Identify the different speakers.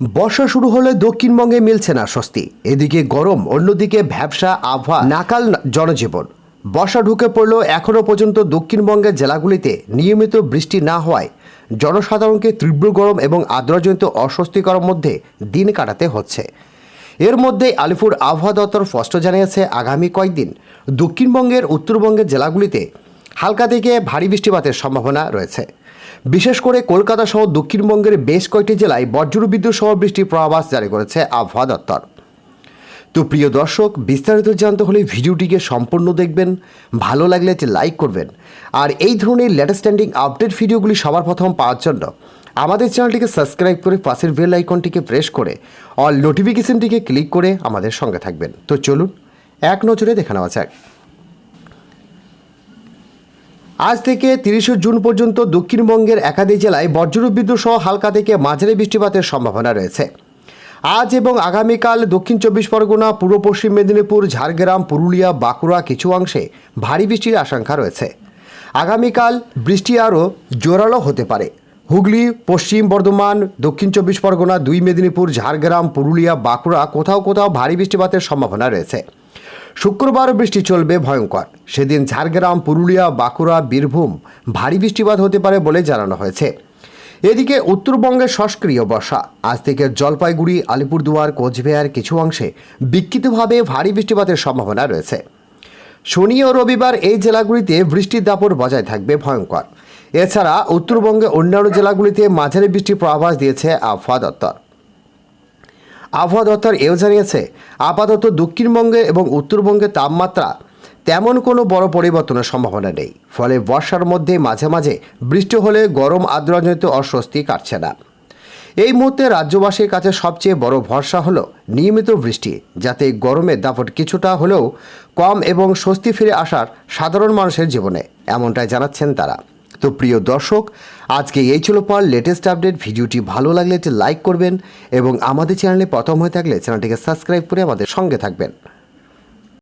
Speaker 1: বর্ষা শুরু হলে দক্ষিণবঙ্গে মিলছে না স্বস্তি। এদিকে গরম, অন্যদিকে ভ্যাবসা, আবহাওয়া, নাকাল জনজীবন। বর্ষা ঢুকে পড়লেও এখনও পর্যন্ত দক্ষিণবঙ্গের জেলাগুলিতে নিয়মিত বৃষ্টি না হওয়ায় জনসাধারণকে তীব্র গরম এবং আর্দ্রজনিত অস্বস্তিকর মধ্যে দিন কাটাতে হচ্ছে। এর মধ্যে আলিপুর আবহাওয়া দপ্তর স্পষ্ট জানিয়েছে, আগামী কয়েকদিন দক্ষিণবঙ্গের উত্তরবঙ্গের জেলাগুলিতে হালকা থেকে ভারী বৃষ্টিপাতের সম্ভাবনা রয়েছে। বিশেষ করে কলকাতা সহ দক্ষিণবঙ্গের বেশ কয়েকটি জেলায় বজ্রবিদ্যুৎ সহ বৃষ্টির পূর্বাভাস জারি করেছে আবহাওয়া দপ্তর। তো প্রিয় দর্শক, বিস্তারিত জানতে হলে ভিডিওটিকে সম্পূর্ণ দেখবেন, ভালো লাগলে যে লাইক করবেন, আর এই ধরনের লেটেস্ট স্ট্যান্ডিং আপডেট ভিডিওগুলি সবার প্রথম পাওয়ার জন্য আমাদের চ্যানেলটিকে সাবস্ক্রাইব করে পাশের বেল আইকনটিকে প্রেস করে অল নোটিফিকেশনটিকে ক্লিক করে আমাদের সঙ্গে থাকবেন। তো চলুন, এক নজরে দেখে নেওয়া যাক। আজ থেকে তিরিশে জুন পর্যন্ত দক্ষিণবঙ্গের একাধিক জেলায় বজ্রবিদ্যুৎ সহ হালকা থেকে মাঝারি বৃষ্টিপাতের সম্ভাবনা রয়েছে। আজ এবং আগামীকাল দক্ষিণ চব্বিশ পরগনা, পূর্ব পশ্চিম মেদিনীপুর, ঝাড়গ্রাম, পুরুলিয়া, বাঁকুড়া কিছু অংশে ভারী বৃষ্টির আশঙ্কা রয়েছে। আগামীকাল বৃষ্টি আরও জোরালো হতে পারে। হুগলি, পশ্চিম বর্ধমান, দক্ষিণ চব্বিশ পরগনা, দুই মেদিনীপুর, ঝাড়গ্রাম, পুরুলিয়া, বাঁকুড়া কোথাও কোথাও ভারী বৃষ্টিপাতের সম্ভাবনা রয়েছে। শুক্রবার বৃষ্টি চলবে ভয়ঙ্কর। সেদিন ঝাড়গ্রাম, পুরুলিয়া, বাঁকুড়া, বীরভূম ভারী বৃষ্টিপাত হতে পারে বলে জানানো হয়েছে। এদিকে উত্তরবঙ্গে সক্রিয় বর্ষা। আজ থেকে জলপাইগুড়ি, আলিপুরদুয়ার, কোচবিহার কিছু অংশে বিক্ষিপ্তভাবে ভারী বৃষ্টিপাতের সম্ভাবনা রয়েছে। শনি ও রবিবার এই জেলাগুলিতে বৃষ্টির দাপট বজায় থাকবে ভয়ঙ্কর। এছাড়া উত্তরবঙ্গে অন্যান্য জেলাগুলিতে মাঝারি বৃষ্টির পূর্বাভাস দিয়েছে আবহাওয়া দপ্তর। আবহাওয়া দপ্তর এও জানিয়েছে, আপাতত দক্ষিণবঙ্গে এবং উত্তরবঙ্গে তাপমাত্রা তেমন কোনো বড় পরিবর্তনের সম্ভাবনা নেই। ফলে বর্ষার মধ্যে মাঝে মাঝে বৃষ্টি হলে গরম আর্দ্রজনিত অস্বস্তি কাটছে না। এই মুহূর্তে রাজ্যবাসীর কাছে সবচেয়ে বড় ভরসা হলো নিয়মিত বৃষ্টি, যাতে গরমের দাপট কিছুটা হলেও কম এবং স্বস্তি ফিরে আসার সাধারণ মানুষের জীবনে, এমনটাই জানাচ্ছেন তারা। তো প্রিয় দর্শক, আজকে এই ছিল পর লেটেস্ট আপডেট ভিডিওটি ভালো লাগলে লাইক করবেন এবং আমাদের চ্যানেলে প্রথম হয়ে থাকলে চ্যানেলটিকে সাবস্ক্রাইব করে আমাদের সঙ্গে থাকবেন।